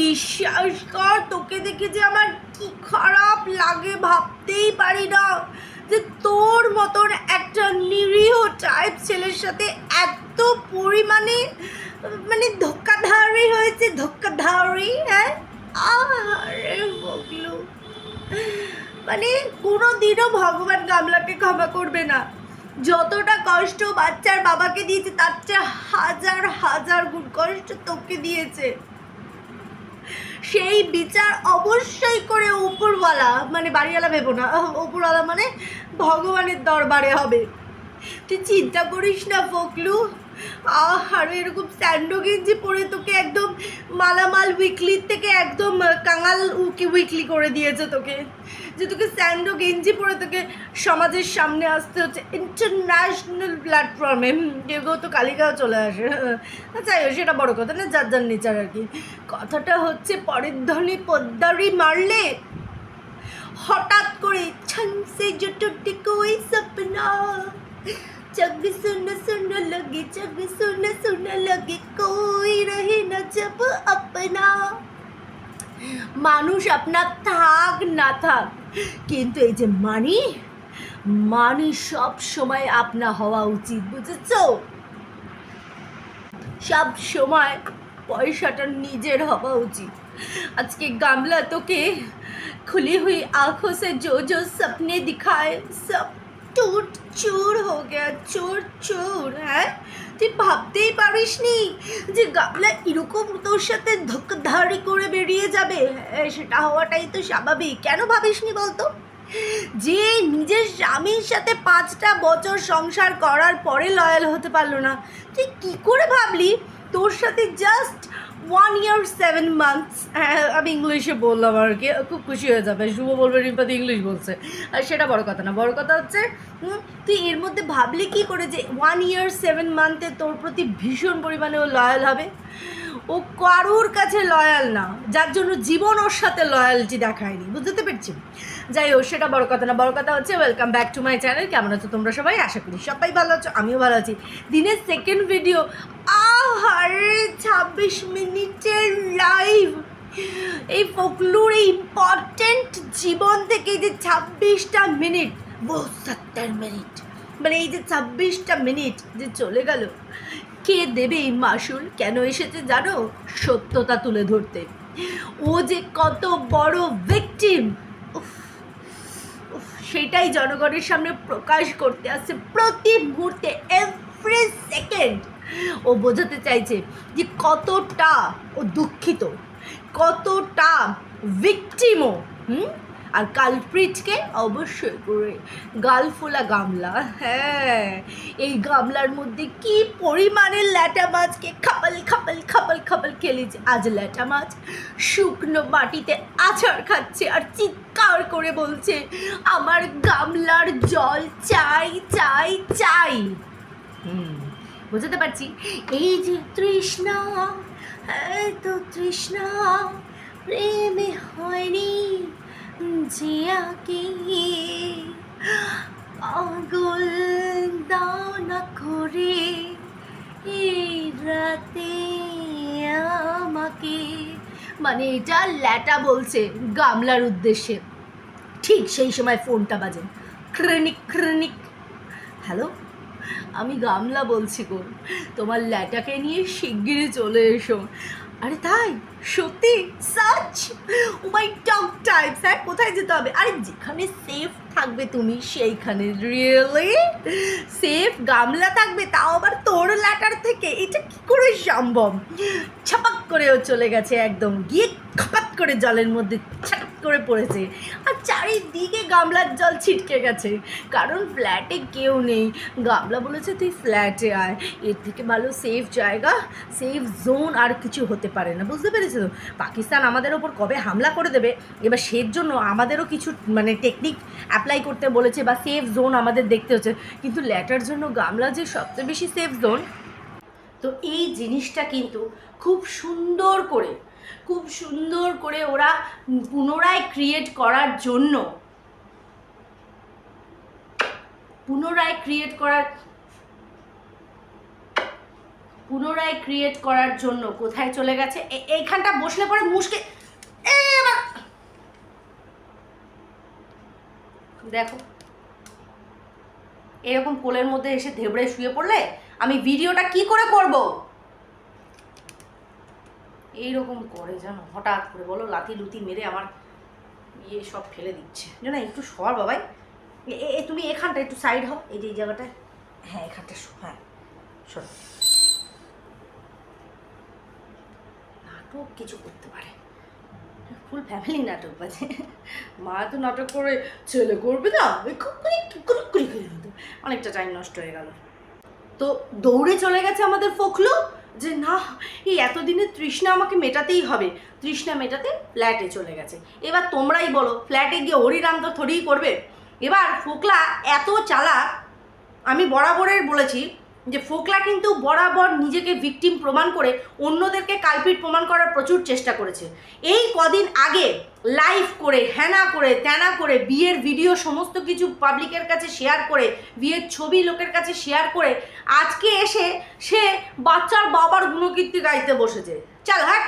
বিশ্বাস কর, তোকে দেখে যে আমার কি খারাপ লাগে ভাবতেই পারি না। যে তোর মতন একটা নিরীহ টাইপ ছেলের সাথে এত পরিমাণে মানে ধোক্কাধারি হয়েছে ধোক্কাধারি হ্যাঁ? আরে মানে কোনো দিনও ভগবান গামলাকে ক্ষমা করবে না। যতটা কষ্ট বাচ্চার বাবাকে দিয়েছে, তার চেয়ে হাজার হাজার গুণ কষ্ট তোকে দিয়েছে। সেই বিচার অবশ্যই করে উপরওয়ালা মানে বাড়িওয়ালা ভেবো না উপরওয়ালা মানে ভগবানের দরবারে হবে। তুই চিন্তা করিস না, ফকলু। আর এরকম স্যান্ডো গেঞ্জি পরে তোকে একদম মালামাল উইকলির থেকে একদম কাঙাল উইকলি করে দিয়েছে তোকে। যে তোকে স্যান্ডো গেঞ্জি পরে তোকে সমাজের সামনে আসতে হচ্ছে। ইন্টারন্যাশনাল প্ল্যাটফর্মে কেউ তো কালিকাও চলে আসে। আচ্ছা সেটা বড় কথা না, যার যার নেচার আর কি। কথাটা হচ্ছে, পরের ধ্বনি পদ্মারি মারলে হঠাৎ করে ছানসে জটটি কই সপনা कोई सपना जग सुन सुन लगे जग सुन सुन लगे कोई रहे न जब अपना মানুষ আপনার থাক না থাক কিন্তু এই যে মানি মানি সব সময় আপনা হওয়া উচিত বুঝেছো সব সময় পয়সাটা নিজের হওয়া উচিত আজকে গামলা তোকে खुली हुई आंखों से जो जो सपने दिखाए सब চোর চোর হো গেয়া, চোর চোর হ্যাঁ? তুই ভাবতেই পারিস নি যে গাবলা এরকম তোর সাথে ধোকধারি করে বেরিয়ে যাবে? হ্যাঁ, সেটা হওয়াটাই তো স্বাভাবিক। কেন ভাবিস নি বলতো? যে নিজের স্বামীর সাথে পাঁচটা বছর সংসার করার পরে লয়াল হতে পারল না। তুই কী করে ভাবলি? তোর সাথে just one year seven months আমি ইংলিশে বললাম আর কি। খুব খুশি হয়ে যাবে। শুভ বলবে রিম্পাতি ইংলিশ বলছে। আর সেটা বড় কথা না, বড় কথা হচ্ছে তুই এর মধ্যে ভাবলি কি করে যে ওয়ান ইয়ার সেভেন মান্থে তোর প্রতি ভীষণ পরিমাণে ও লয়াল হবে? ও কারুর কাছে লয়াল না, যার জন্য জীবন ওর সাথে লয়ালটি দেখায়নি, বুঝতে পেরেছি? যাই হোক সেটা বড় কথা না, বড় কথা হচ্ছে welcome back to my channel কেমন আছো তোমরা সবাই? আশা করি সবাই ভালো আছো, আমিও ভালো আছি। দিনের সেকেন্ড ভিডিও আহারে, ছাব্বিশ মিনিটের লাইভ এই ফকলুর এই ইম্পর্টেন্ট জীবন থেকে যে ছাব্বিশটা মিনিট ও সত্তর মিনিট মানে এই যে ছাব্বিশটা মিনিট যে চলে গেল, কে দেবে এই মাসুল? কেন এসেছে জানো? সত্যতা তুলে ধরতে। ও যে কত বড় ভিকটিম সেটাই জনগণের সামনে প্রকাশ করতে আসছে প্রতি মুহূর্তে এভরি সেকেন্ড ও বোঝাতে চাইছে যে কতটা ও দুঃখিত, কতটা ভিকটিমও হুম? আর কালপ্রিটকে অবশ্যই করে গালফোলা গামলা। হ্যাঁ এই গামলার মধ্যে কি পরিমাণে ল্যাটা মাছকে খাপাল খাপাল খাপাল খাপাল খেলেছে। আজ ল্যাটা মাছ শুকনো মাটিতে আছাড় খাচ্ছে আর চিৎকার করে বলছে, আমার গামলার জল চাই চাই চাই। বুঝতে পারছি। এই যে তৃষ্ণা এই তো তৃষ্ণা, প্রেমে হয়নি। জিয়া কি? দাও না করে রাতে আমাকে। মানে এটা ল্যাটা বলছে গামলার উদ্দেশ্যে। ঠিক সেই সময় ফোনটা বাজে। ক্রেনিক, ক্রিনিক। হ্যালো? আমি গামলা বলছি গো, তোমার ল্যাটাকে নিয়ে শিগগিরই চলে এসো। আরে তাই? সত্যি? সাচ? ও মাই টক টাইপস হ্যাঁ কোথায় যেতে হবে? আরে যেখানে সেফ থাকবে তুমি, সেইখানে রিয়েলি সেফ গামলা থাকবে, তাও আবার তোর ল্যাটার থেকে। এটা কি করে সম্ভব? ছাপাক করেও চলে গেছে একদম। গিয়ে খাপাত করে জলের মধ্যে ছাপ করে পড়েছে। আর চারিদিকে গামলার জল ছিটকে গেছে। কারণ ফ্ল্যাটে কেউ নেই। গামলা বলেছে, তুই ফ্ল্যাটে আয়। এর থেকে ভালো সেফ জায়গা সেফ জোন আর কিছু হতে পারে না। বুঝতে পেরেছ তো? পাকিস্তান আমাদের ওপর কবে হামলা করে দেবে? এবার সের জন্য আমাদেরও কিছু মানে টেকনিক অ্যাপ্লাই করতে বলেছে বা সেফ জোন আমাদের দেখতে হচ্ছে। কিন্তু ল্যাটার জন্য গামলা যে সবচেয়ে বেশি সেফ জোন তো এই জিনিসটা কিন্তু খুব সুন্দর করে খুব সুন্দর করে ওরা পুনরায় ক্রিয়েট করার জন্য। পুনরায় ক্রিয়েট করার পুনরায় ক্রিয়েট করার জন্য কোথায় চলে গেছে? এইখানটা বসলে পরে মুশকে দেখো। এরকম কোলের মধ্যে এসে ধেবড়ে শুয়ে পড়লে আমি ভিডিওটা কি করে করব? এইরকম করে জানো হঠাৎ করে বলো, লাথি লুতি মেরে আমার ইয়ে সব ফেলে দিচ্ছে। জানো একটু সর বাবাই, এ- তুমি এখানটা একটু সাইড হও, এই যে, এই জায়গাটায়। হ্যাঁ এখানটা হ্যাঁ শোনো। নাটক কিছু করতে পারে। ফুল ফ্যামিলি নাটক বাজে। মা তো নাটক করে, ছেলে করবে না অনেকটা টাইম নষ্ট হয়ে গেল। তো দৌড়ে চলে গেছে আমাদের ফখলু যে না, এই এতদিনের তৃষ্ণা আমাকে মেটাতেই হবে। তৃষ্ণা মেটাতে ফ্ল্যাটে চলে গেছে। এবার তোমরাই বলো ফ্ল্যাটে গিয়ে হরিরাম তো থরেই করবে? এবার ফোকলা এত চালা আমি বরাবরের বলেছি যে ফোকলা কিন্তু বরাবর নিজেকে ভিকটিম প্রমাণ করে অন্যদেরকে কালপিট প্রমাণ করার প্রচুর চেষ্টা করেছে। এই কদিন আগে লাইভ করে হ্যানা করে ত্যানা করে, বিয়ের ভিডিও সমস্ত কিছু পাবলিকের কাছে শেয়ার করে, বিয়ের ছবি লোকের কাছে শেয়ার করে, আজকে এসে সে বাচ্চার বাবার গুণকীর্তি গাইতে বসেছে। চল হ্যাঁ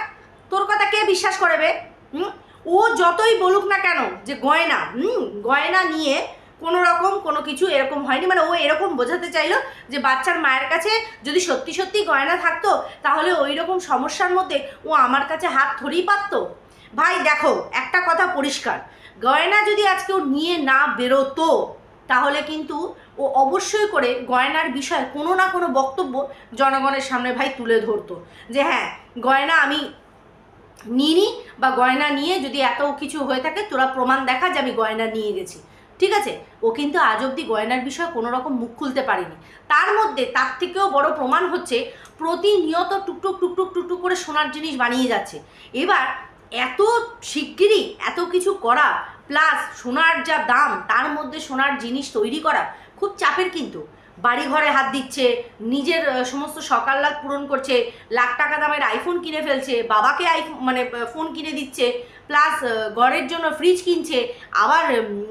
তোর কথা কে বিশ্বাস করে বে? হুম? ও যতই বলুক না কেন যে গয়না, হুম, গয়না নিয়ে কোনো রকম কোনো কিছু এরকম হয়নি। মানে ও এরকম বোঝাতে চাইলো যে বাচ্চার মায়ের কাছে যদি সত্যি সত্যি গয়না থাকতো, তাহলে ওই রকম সমস্যার মধ্যে ও আমার কাছে হাত ধরেই পারতো ভাই, দেখো, একটা কথা পরিষ্কার। গয়না যদি আজকে ও নিয়ে না বেরোতো, তাহলে কিন্তু ও অবশ্যই করে গয়নার বিষয়ে কোনো না কোনো বক্তব্য জনগণের সামনে ভাই তুলে ধরতো। যে হ্যাঁ গয়না আমি নিইনি বা গয়না নিয়ে যদি এত কিছু হয়ে থাকে, তোরা প্রমাণ দেখা যে আমি গয়না নিয়ে গেছি। ঠিক আছে? ও কিন্তু আজ অবধি গয়নার বিষয়ে কোনো রকম মুখ খুলতে পারেনি। তার মধ্যে তার থেকেও বড় প্রমাণ হচ্ছে, প্রতিনিয়ত টুকটুক টুকটুক টুকটুক করে সোনার জিনিস বানিয়ে যাচ্ছে। এবার এত শিগগিরই এত কিছু করা প্লাস সোনার যা দাম, তার মধ্যে সোনার জিনিস তৈরি করা, খুব চাপের কিন্তু। বাড়ি ঘরে হাত দিচ্ছে, নিজের সমস্ত সকাল সকাল্লাদ পূরণ করছে, লাখ টাকা দামের আইফোন কিনে ফেলছে, বাবাকে আইফোন মানে ফোন কিনে দিচ্ছে প্লাস ঘরের জন্য ফ্রিজ কিনছে, আবার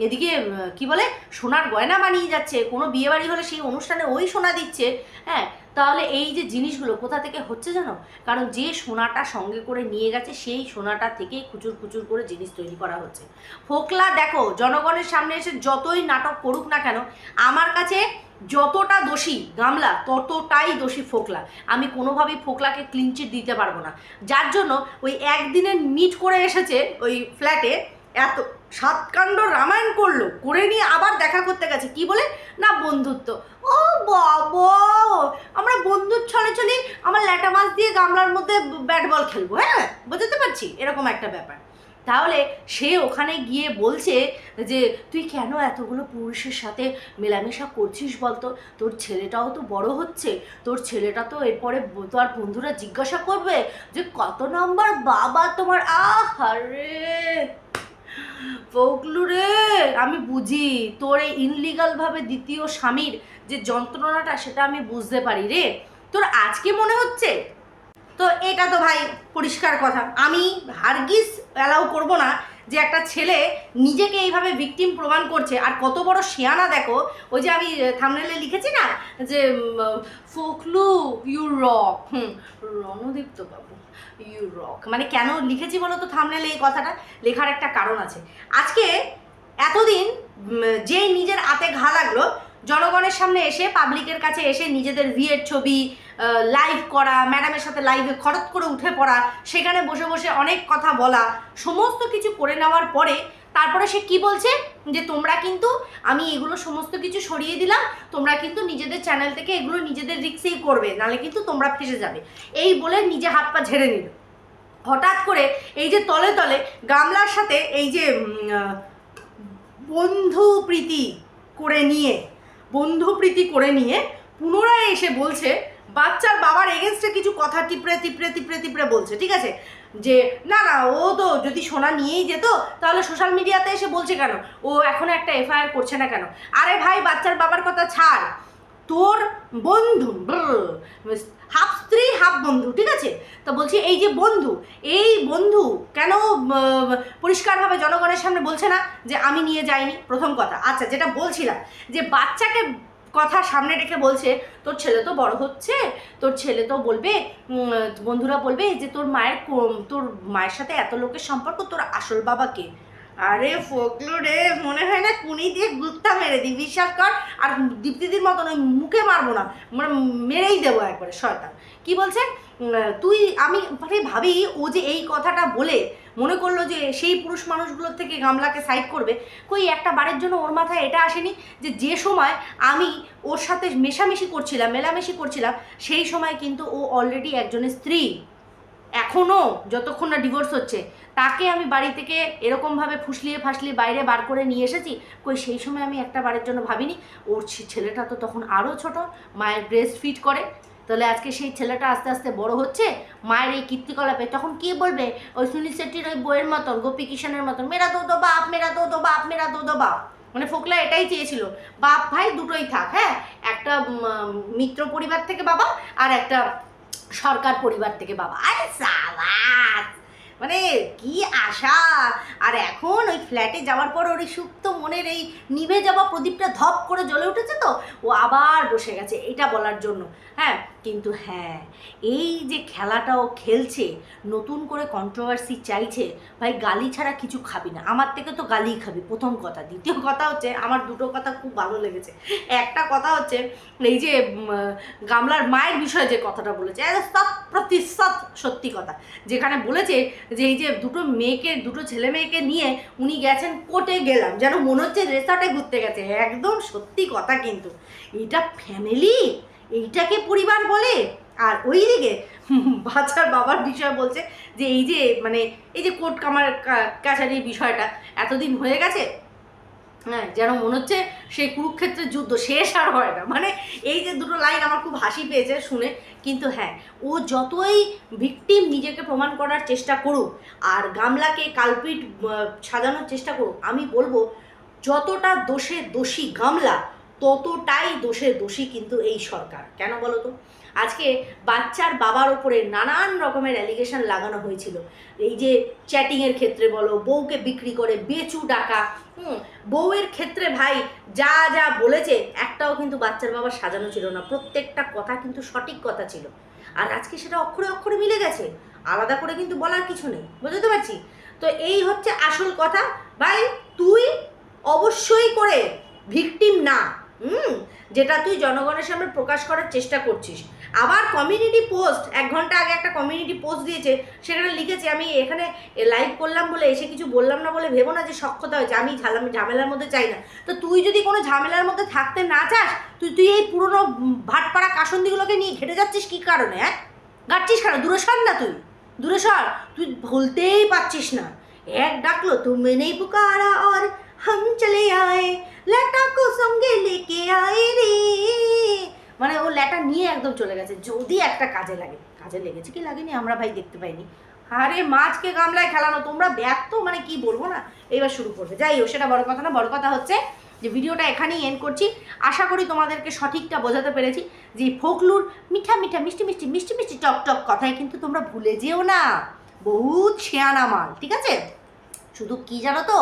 এদিকে কি বলে, সোনার গয়না বানিয়ে যাচ্ছে, কোনো বিয়ে বাড়ি হলে সেই অনুষ্ঠানে ওই সোনা দিচ্ছে হ্যাঁ? তাহলে এই যে জিনিসগুলো কোথা থেকে হচ্ছে জানো? কারণ যে সোনাটা সঙ্গে করে নিয়ে গেছে, সেই সোনাটা থেকে কুচুর কুচুর করে জিনিস তৈরি করা হচ্ছে। ফোকলা, দেখো, জনগণের সামনে এসে যতই নাটক করুক না কেন, আমার কাছে যতটা দোষী গামলা, ততটাই দোষী ফোকলা। আমি কোনোভাবেই ফোকলাকে ক্লিনচিট দিতে পারব না। যার জন্য ওই একদিনের মিট করে এসেছে ওই ফ্ল্যাটে এত সাতকাণ্ড রামায়ণ করল, করে নিয়ে আবার দেখা করতে গেছে। কি বলে? না, বন্ধুত্ব। ও বাবা! আমরা বন্ধুর ছলে ছলে আমার ল্যাটা মাছ দিয়ে গামলার মধ্যে ব্যাট বল খেলব হ্যাঁ? বোঝাতে পারছি? এরকম একটা ব্যাপার। তাহলে সে ওখানে গিয়ে বলছে যে, তুই কেন এতগুলো পুরুষের সাথে মেলামেশা করছিস বলতো? তোর ছেলেটাও তো বড় হচ্ছে। তোর ছেলেটা তো এরপরে ব- তো আর বন্ধুরা জিজ্ঞাসা করবে যে, কত নাম্বার বাবা তোমার? আহারে ফোকলু রে! আমি বুঝি তোর এই ইনলিগালভাবে দ্বিতীয় স্বামীর যে যন্ত্রণাটা, সেটা আমি বুঝতে পারি রে। তোর আজকে মনে হচ্ছে? তো এটা তো ভাই পরিষ্কার কথা। আমি হারগিস অ্যালাউ করব না যে একটা ছেলে নিজেকে এইভাবে ভিকটিম প্রমাণ করছে। আর কত বড় শেয়ানা দেখো, ওই যে আমি থামনেলে লিখেছি না, যে ফোকলু you rock hmm Ranadipta Babu you rock মানে কেন লিখেছি বলো তো থামনেলে এই কথাটা? লেখার একটা কারণ আছে। আজকে এতদিন যেই নিজের আতে ঘা লাগল জনগণের সামনে এসে পাবলিকের কাছে এসে নিজেদের বিয়ের ছবি লাইভ করা ম্যাডামের সাথে লাইভে খরচ করে উঠে পড়া, সেখানে বসে বসে অনেক কথা বলা, সমস্ত কিছু করে নেওয়ার পরে তারপরে সে কি বলছে? যে তোমরা কিন্তু, আমি এগুলো সমস্ত কিছু সরিয়ে দিলাম, তোমরা কিন্তু নিজেদের চ্যানেল থেকে এগুলো নিজেদের রিক্সেই করবে, নাহলে কিন্তু তোমরা ফেসে যাবে। এই বলে নিজে হাত পা ঝেড়ে নিল। হঠাৎ করে এই যে তলে তলে গামলার সাথে এই যে বন্ধু প্রীতি করে নিয়ে বন্ধু প্রীতি করে নিয়ে পুনরায় এসে বলছে, বাচ্চার বাবার এগেনস্টে কিছু কথা টিপড়ে টিপড়ে টিপড়ে টিপড়ে বলছে, ঠিক আছে? যে, না না, ও তো যদি সোনা নিয়েই যেত, তাহলে সোশ্যাল মিডিয়াতে এসে বলছে কেন? ও এখন একটা এফআইআর করছে না কেন? আরে ভাই, বাচ্চার বাবার কথা ছাড়। তোর বন্ধু হাফ স্ত্রী, হাফ বন্ধু, ঠিক আছে? তো বলছি, এই যে বন্ধু, এই বন্ধু কেন পরিষ্কারভাবে জনগণের সামনে বলছে না যে আমি নিয়ে যাইনি? প্রথম কথা। আচ্ছা যেটা বলছিলাম, যে বাচ্চাকে কথা সামনে রেখে বলছে, তোর ছেলে তো বড় হচ্ছে, তোর ছেলে তো বলবে বন্ধুরা বলবে যে তোর মায়ের তোর মায়ের সাথে এত লোকের সম্পর্ক, তোর আসল বাবাকে আরে ফোকলো রে, মনে হয় না কুনি দিয়ে গুত্তা মেরে দিই বিশ্বাস কর। আর দীপ্তিদির মতন ওই মুখে মারবো না মানে মেরেই দেবো একবারে, শয়তান। কি বলছে? তুই, আমি মানে ভাবি, ও যে এই কথাটা বলে, মনে করল যে সেই পুরুষ মানুষগুলোর থেকে গামলাকে সাইড করবে, কই একটা বারের জন্য ওর মাথায় এটা আসেনি যে যে সময় আমি ওর সাথে মেশামেশি করছিলাম, মেলামেশি করছিলাম, সেই সময় কিন্তু ও অলরেডি একজনের স্ত্রী। এখনও যতক্ষণ না ডিভোর্স হচ্ছে, তাকে আমি বাড়ি থেকে এরকমভাবে ফুসলিয়ে ফাসলিয়ে বাইরে বার করে নিয়ে এসেছি, কই সেই সময় আমি একটা বারের জন্য ভাবিনি। ওর ছেলেটা তো তখন আরও ছোট, মায়ের ব্রেস্ট ফিট করে। তাহলে আজকে সেই ছেলেটা আস্তে আস্তে বড় হচ্ছে, মায়ের এই কীর্তিকলাপে। তখন কে বলবে? ওই সুনীল শেট্টির ওই বইয়ের মতন, গোপী কিষণের মতন মেরা দো দো বাপ মেরা দো দো বাপ মেরা দো দো বাপ। মানে ফোকলা এটাই চেয়েছিল, বাপ ভাই দুটোই থাক হ্যাঁ? একটা মিত্র পরিবার থেকে বাবা আর একটা সরকার পরিবার থেকে বাবা। আরে সাবাস! মানে কি আশা! আর এখন ওই ফ্ল্যাটে যাওয়ার পর ওর সুপ্ত মনের এই নিভে যাওয়া প্রদীপটা ধপ করে জ্বলে উঠেছে তো? ও আবার বসে গেছে, এটা বলার জন্য। হ্যাঁ কিন্তু হ্যাঁ এই যে খেলাটাও খেলছে, নতুন করে কন্ট্রোভার্সি চাইছে, ভাই গালি ছাড়া কিছু খাবি না। আমার থেকে তো গালিই খাবি, প্রথম কথা। দ্বিতীয় কথা হচ্ছে, আমার দুটো কথা খুব ভালো লেগেছে। একটা কথা হচ্ছে, এই যে গামলার মায়ের বিষয়ে যে কথাটা বলেছে শত প্রতিশত সত্যি কথা। যেখানে বলেছে যে এই যে দুটো মেয়েকে, দুটো ছেলে মেয়েকে নিয়ে উনি গেছেন কোর্টে গেলাম, যেন মনে হচ্ছে রেসর্টে ঘুরতে গেছে। একদম সত্যি কথা কিন্তু। এটা ফ্যামিলি এইটাকে পরিবার বলে? আর ওই দিকে বাচ্চার বাবার বিষয় বলছে যে, এই যে মানে এই যে কোর্ট কামার কাছারির বিষয়টা, এতদিন হয়ে গেছে হ্যাঁ যেন মনে হচ্ছে সেই কুরুক্ষেত্রের যুদ্ধ শেষ আর হয় না। মানে এই যে দুটো লাইন আমার খুব হাসি পেয়েছে শুনে, কিন্তু হ্যাঁ ও যতই ভিকটিম নিজেকে প্রমাণ করার চেষ্টা করুক, আর গামলাকে কালপিট সাজানোর চেষ্টা করুক, আমি বলব, যতটা দোষে দোষী গামলা ততটাই দোষে দোষী কিন্তু এই সরকার। কেন বলো তো? আজকে বাচ্চার বাবার ওপরে নানান রকমের অ্যালিগেশন লাগানো হয়েছিল। এই যে চ্যাটিংয়ের ক্ষেত্রে বলো, বউকে বিক্রি করে বেচু ডাকা হুম, বউয়ের ক্ষেত্রে ভাই যা যা বলেছে, একটাও কিন্তু বাচ্চার বাবা সাজানো ছিল না। প্রত্যেকটা কথা কিন্তু সঠিক কথা ছিল। আর আজকে সেটা অক্ষরে অক্ষরে মিলে গেছে। আলাদা করে কিন্তু বলার কিছু নেই। বুঝতে পারছি? তো এই হচ্ছে আসল কথা। ভাই, তুই অবশ্যই করে ভিকটিম না। হুম, যেটা তুই জনগণের সামনে প্রকাশ করার চেষ্টা করছিস। আবার কমিউনিটি পোস্ট এক ঘণ্টা আগে একটা কমিউনিটি পোস্ট দিয়েছে, সেখানে লিখেছে, আমি এখানে লাইভ করলাম বলে, এসে কিছু বললাম না বলে ভেবো না যে সক্ষতা হয়েছে, আমি ঝালাম ঝামেলার মধ্যে চাই না। তো তুই যদি কোনো ঝামেলার মধ্যে থাকতে না চাস, তুই তুই এই পুরনো ভাটপাড়া কাসন্দিগুলোকে নিয়ে ঘেটে যাচ্ছিস কী কারণে হ্যাঁ গাচ্ছিস কেন? দূরে সর না তুই। দূরে সর। তুই ভুলতেই পারছিস না। এক ডাকলো, তুমি নেই পোকা আর হাম চলে আয়। একদম চলে গেছে। যদি একটা কাজে লাগে। কাজে লেগেছে কি লাগেনি? আমরা ভাই দেখতে পাইনি। আরে মাছকে গামলায় খেলানো, তোমরা ব্যর্থ মানে কি বলব না? এবার শুরু করবে। যাই হোক, সেটা বড় কথা না। বড় কথা হচ্ছে যে ভিডিওটা এখানেই এন্ড করছি। আশা করি তোমাদেরকে সঠিকটা বোঝাতে পেরেছি যে ফোকলুর মিঠা মিঠা মিষ্টি মিষ্টি মিষ্টি মিষ্টি টক টক কথায় কিন্তু তোমরা ভুলে যেও না। বহুত ছেয়ানা মাল, ঠিক আছে? শুধু কি জানো তো?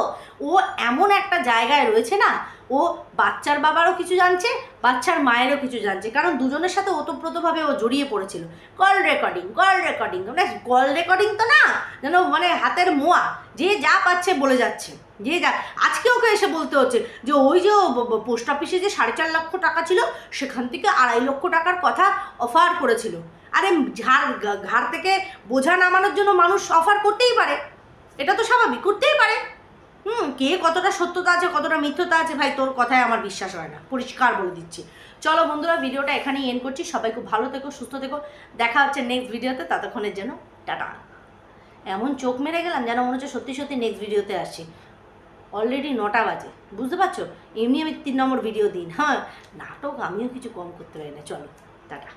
ও এমন একটা জায়গায় রয়েছে না, ও বাচ্চার বাবারও কিছু জানছে, বাচ্চার মায়েরও কিছু জানছে। কারণ দুজনের সাথে ওতপ্রোতভাবে ও জড়িয়ে পড়েছিল। কল রেকর্ডিং কল রেকর্ডিং মানে কল রেকর্ডিং তো না, যেন মানে হাতের মোয়া, যে যা পাচ্ছে বলে যাচ্ছে। যে যা, আজকে ওকে এসে বলতে হচ্ছে যে, ওই যে পোস্ট অফিসে যে সাড়ে চার লক্ষ টাকা ছিল, সেখান থেকে আড়াই লক্ষ টাকার কথা অফার করেছিল। আরে ঝাড় ঘাড় থেকে বোঝা নামানোর জন্য মানুষ অফার করতেই পারে। এটা তো স্বাভাবিক, করতেই পারে। হুম, কে কতটা সত্যতা আছে, কতটা মিথ্যতা আছে, ভাই, তোর কথায় আমার বিশ্বাস হয় না। পরিষ্কার বলে দিচ্ছি। চলো বন্ধুরা, ভিডিওটা এখানেই এন্ড করছি। সবাই খুব ভালো থেকো, সুস্থ থেকো। দেখা হচ্ছে নেক্সট ভিডিওতে, ততক্ষণের জন্য টাটা। এমন চোখ মেরে গেলাম যেন মনে হচ্ছে সত্যি সত্যি নেক্সট ভিডিওতে আসছি। অলরেডি নটা বাজে, বুঝতে পারছ? এমনি আমি তিন নম্বর ভিডিও দিন হ্যাঁ নাটক আমিও কিছু কম করতে পারি না। চলো, টাটা।